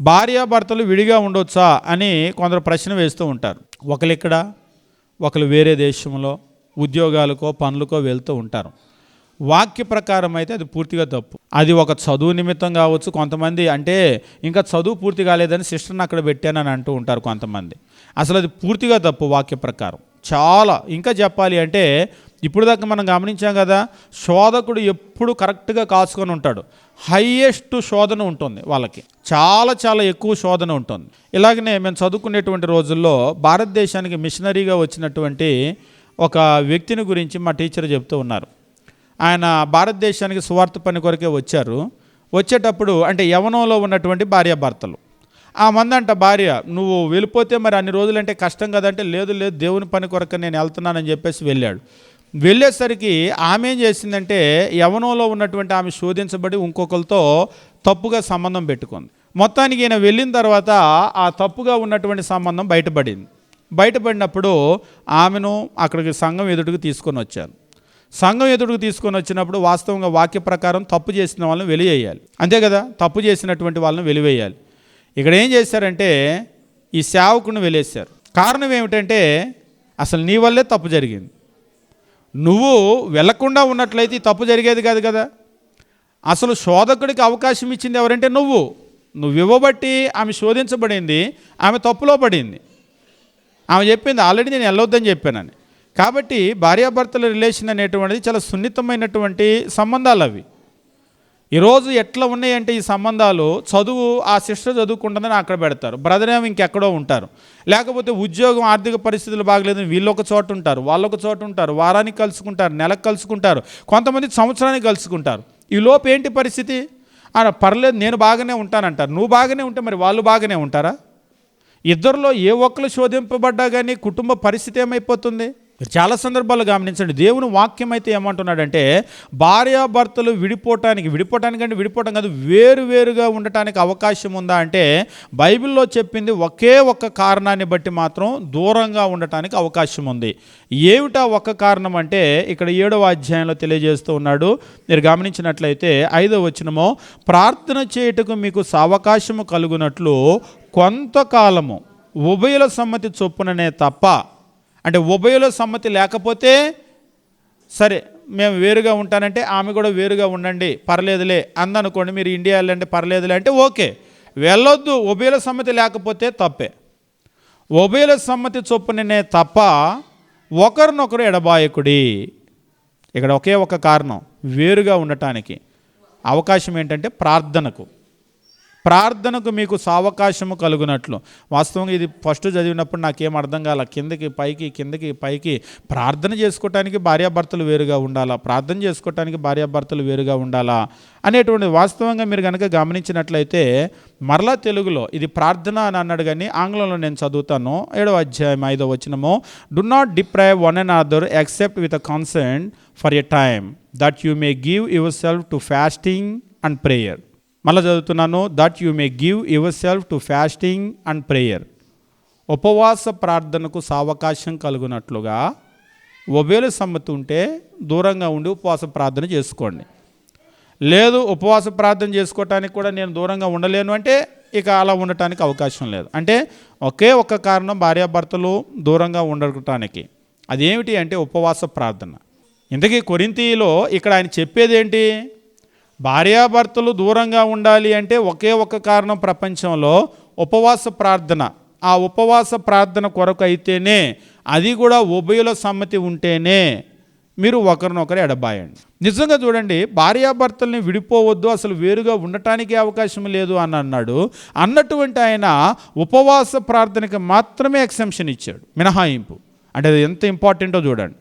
భార్యాభర్తలు విడిగా ఉండొచ్చా అని కొందరు ప్రశ్న వేస్తూ ఉంటారు. ఒకరు ఇక్కడ ఒకరు వేరే దేశంలో ఉద్యోగాలకో పనులకో వెళ్తూ ఉంటారు. వాక్య ప్రకారం అయితే అది పూర్తిగా తప్పు. అది ఒక చదువు నిమిత్తం కావచ్చు కొంతమంది. అంటే ఇంకా చదువు పూర్తి కాలేదని సిస్టర్ని అక్కడ పెట్టానని అంటూ ఉంటారు కొంతమంది. అసలు అది పూర్తిగా తప్పు వాక్య ప్రకారం. చాలా ఇంకా చెప్పాలి అంటే ఇప్పుడు దాకా మనం గమనించాం కదా శోధకుడు ఎప్పుడు కరెక్ట్గా కాసుకొని ఉంటాడు. హయ్యెస్ట్ శోధన ఉంటుంది వాళ్ళకి. చాలా చాలా ఎక్కువ శోధన ఉంటుంది. ఇలాగనే మేము చదువుకునేటువంటి రోజుల్లో భారతదేశానికి మిషనరీగా వచ్చినటువంటి ఒక వ్యక్తిని గురించి మా టీచర్ చెప్తూ ఉన్నారు. ఆయన భారతదేశానికి సువార్త పని కొరకే వచ్చారు. వచ్చేటప్పుడు అంటే యవనంలో ఉన్నటువంటి భార్యాభర్తలు. ఆ మందంట భార్య నువ్వు వెళ్ళిపోతే మరి అన్ని రోజులంటే కష్టం కదంటే లేదు లేదు దేవుని పని కొరకు నేను వెళ్తున్నానని చెప్పేసి వెళ్ళాడు. వెళ్ళేసరికి ఆమె ఏం చేసిందంటే యవనంలో ఉన్నటువంటి ఆమె శోధించబడి ఇంకొకరితో తప్పుగా సంబంధం పెట్టుకుంది. మొత్తానికి ఈయన వెళ్ళిన తర్వాత ఆ తప్పుగా ఉన్నటువంటి సంబంధం బయటపడింది. బయటపడినప్పుడు ఆమెను అక్కడికి సంఘం ఎదుటికి తీసుకొని వచ్చారు. సంఘం ఎదుటికి తీసుకొని వచ్చినప్పుడు వాస్తవంగా వాక్య ప్రకారం తప్పు చేసిన వాళ్ళని వెలివేయాలి. అంతే కదా? తప్పు చేసినటువంటి వాళ్ళని వెలివేయాలి. ఇక్కడ ఏం చేశారంటే ఈ సేవకుని వెలేశారు కారణం ఏమిటంటే అసలు నీ వల్లే తప్పు జరిగింది. నువ్వు వెళ్ళకుండా ఉన్నట్లయితే తప్పు జరిగేది కాదు కదా. అసలు శోధకుడికి అవకాశం ఇచ్చింది ఎవరంటే నువ్వు. నువ్వు ఇవ్వబట్టి ఆమె శోధించబడింది ఆమె తప్పులో పడింది. ఆమె చెప్పింది ఆల్రెడీ నేను వెళ్ళొద్దని చెప్పానని. కాబట్టి భార్యాభర్తల రిలేషన్ అనేటువంటిది చాలా సున్నితమైనటువంటి సంబంధాలు అవి. ఈరోజు ఎట్లా ఉన్నాయంటే ఈ సంబంధాలు చదువు ఆ సిస్టర్ చదువుకుంటుందని అక్కడ పెడతారు. బ్రదర్ ఏమో ఇంకెక్కడో ఉంటారు. లేకపోతే ఉద్యోగం ఆర్థిక పరిస్థితులు బాగలేదని వీళ్ళు ఒక చోట ఉంటారు వాళ్ళు ఒక చోట ఉంటారు వారానికి కలుసుకుంటారు నెలకు కలుసుకుంటారు కొంతమంది సంవత్సరానికి కలుసుకుంటారు. ఈ లోపు ఏంటి పరిస్థితి? పర్లేదు నేను బాగానే ఉంటానంటారు. నువ్వు బాగానే ఉంటే మరి వాళ్ళు బాగానే ఉంటారా? ఇద్దరిలో ఏ ఒక్కరు శోధింపబడ్డా కానీ కుటుంబ పరిస్థితి ఏమైపోతుంది? మీరు చాలా సందర్భాలు గమనించండి. దేవుని వాక్యం అయితే ఏమంటున్నాడంటే భార్యాభర్తలు విడిపోవటానికి విడిపోవటానికంటే విడిపోవటం కాదు వేరు వేరుగా ఉండటానికి అవకాశం ఉందా అంటే బైబిల్లో చెప్పింది ఒకే ఒక్క కారణాన్ని బట్టి మాత్రం దూరంగా ఉండటానికి అవకాశం ఉంది. ఏమిటా ఒక్క కారణం అంటే ఇక్కడ ఏడవ అధ్యాయంలో తెలియజేస్తూ ఉన్నాడు. మీరు గమనించినట్లయితే ఐదవ వచనమో ప్రార్థన చేయుటకు మీకు సావకాశము కలుగునట్లు కొంతకాలము ఉభయుల సమ్మతి చొప్పుననే తప్ప అంటే ఉభయలో సమ్మతి లేకపోతే సరే మేము వేరుగా ఉంటానంటే ఆమె కూడా వేరుగా ఉండండి పర్లేదులే అందనుకోండి మీరు ఇండియా వెళ్ళండి పర్లేదులే అంటే ఓకే. వెళ్ళొద్దు ఉభయల సమ్మతి లేకపోతే తప్పే. ఉభయల సమ్మతి చొప్పుననే తప్ప ఒకరినొకరు ఎడబాయకుడి. ఇక్కడ ఒకే ఒక కారణం వేరుగా ఉండటానికి. అవకాశం ఏంటంటే ప్రార్థనకు. ప్రార్థనకు మీకు సావకాశము కలుగునట్లు. వాస్తవంగా ఇది ఫస్ట్ చదివినప్పుడు నాకేం అర్థం కాల. కిందకి పైకి కిందకి పైకి ప్రార్థన చేసుకోవటానికి భార్యాభర్తలు వేరుగా ఉండాలా? ప్రార్థన చేసుకోవటానికి భార్యాభర్తలు వేరుగా ఉండాలా? అనేటువంటి వాస్తవంగా మీరు కనుక గమనించినట్లయితే మరలా తెలుగులో ఇది ప్రార్థన అని అన్నాడు కానీ ఆంగ్లంలో నేను చదువుతాను. ఏడవ అధ్యాయం ఐదో వచ్చినము do not deprive one and other except with a consent for a time that you may give yourself to fasting and prayer మళ్ళీ చదువుతున్నాను that you may give yourself to fasting and prayer ఉపవాస ప్రార్థనకు సావకాశం కలుగునట్లుగా ఒబేలు సమ్మతి ఉంటే దూరంగా ఉండి ఉపవాస ప్రార్థన చేసుకోండి. లేదు ఉపవాస ప్రార్థన చేసుకోవటానికి కూడా నేను దూరంగా ఉండలేను అంటే ఇక అలా ఉండటానికి అవకాశం లేదు. అంటే ఒకే ఒక్క కారణం భార్యాభర్తలు దూరంగా ఉండటానికి. అదేమిటి అంటే ఉపవాస ప్రార్థన. ఇంతకీ కొరింతీలో ఇక్కడ ఆయన చెప్పేది ఏంటి భార్యాభర్తలు దూరంగా ఉండాలి అంటే ఒకే ఒక కారణం ప్రపంచంలో ఉపవాస ప్రార్థన. ఆ ఉపవాస ప్రార్థన కొరకు అయితేనే అది కూడా ఉభయుల సమ్మతి ఉంటేనే మీరు ఒకరినొకరు ఎడబాయండి. నిజంగా చూడండి భార్యాభర్తల్ని విడిపోవద్దు అసలు వేరుగా ఉండటానికి అవకాశం లేదు అని అన్నాడు. అన్నటువంటి ఆయన ఉపవాస ప్రార్థనకి మాత్రమే ఎక్సెంప్షన్ ఇచ్చాడు మినహాయింపు. అంటే అది ఎంత ఇంపార్టెంటో చూడండి.